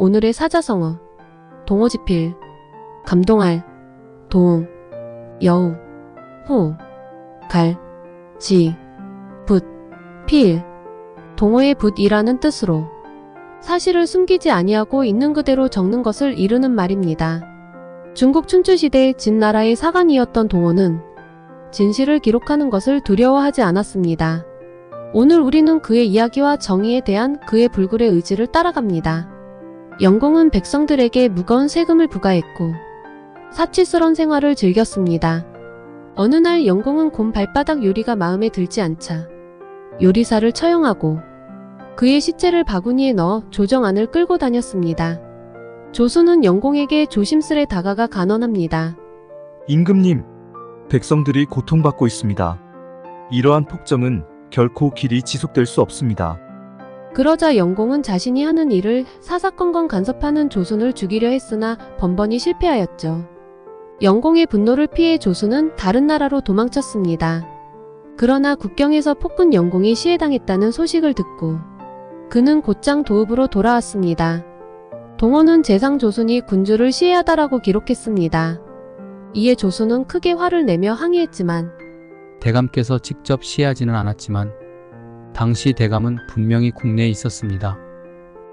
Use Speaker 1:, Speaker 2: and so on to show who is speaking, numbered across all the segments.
Speaker 1: 오늘의 사자성어, 동호지필, 감동할, 도움, 여우, 호, 갈, 지, 붓, 필, 동호의 붓이라는 뜻으로 사실을 숨기지 아니하고 있는 그대로 적는 것을 이루는 말입니다. 중국 춘추시대 진나라의 사관이었던 동호는 진실을 기록하는 것을 두려워하지 않았습니다. 오늘 우리는 그의 이야기와 정의에 대한 그의 불굴의 의지를 따라갑니다. 영공은 백성들에게 무거운 세금을 부과했고 사치스런 생활을 즐겼습니다. 어느 날 영공은 곰 발바닥 요리가 마음에 들지 않자 요리사를 처형하고 그의 시체를 바구니에 넣어 조정안을 끌고 다녔습니다. 조수는 영공에게 조심스레 다가가 간언합니다.
Speaker 2: 임금님, 백성들이 고통받고 있습니다. 이러한 폭정은 결코 길이 지속될 수 없습니다.
Speaker 1: 그러자 영공은 자신이 하는 일을 사사건건 간섭하는 조순을 죽이려 했으나 번번이 실패하였죠. 영공의 분노를 피해 조순은 다른 나라로 도망쳤습니다. 그러나 국경에서 폭군 영공이 시해당했다는 소식을 듣고 그는 곧장 도읍으로 돌아왔습니다. 동호는 재상 조순이 군주를 시해하다라고 기록했습니다. 이에 조순은 크게 화를 내며 항의했지만
Speaker 3: 대감께서 직접 시해하지는 않았지만 당시 대감은 분명히 국내에 있었습니다.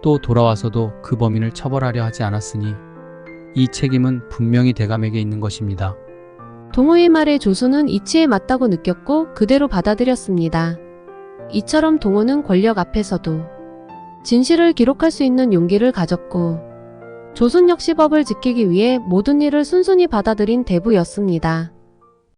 Speaker 3: 또 돌아와서도 그 범인을 처벌하려 하지 않았으니 이 책임은 분명히 대감에게 있는 것입니다.
Speaker 1: 동호의 말에 조수는 이치에 맞다고 느꼈고 그대로 받아들였습니다. 이처럼 동호는 권력 앞에서도 진실을 기록할 수 있는 용기를 가졌고 조선 역시 법을 지키기 위해 모든 일을 순순히 받아들인 대부였습니다.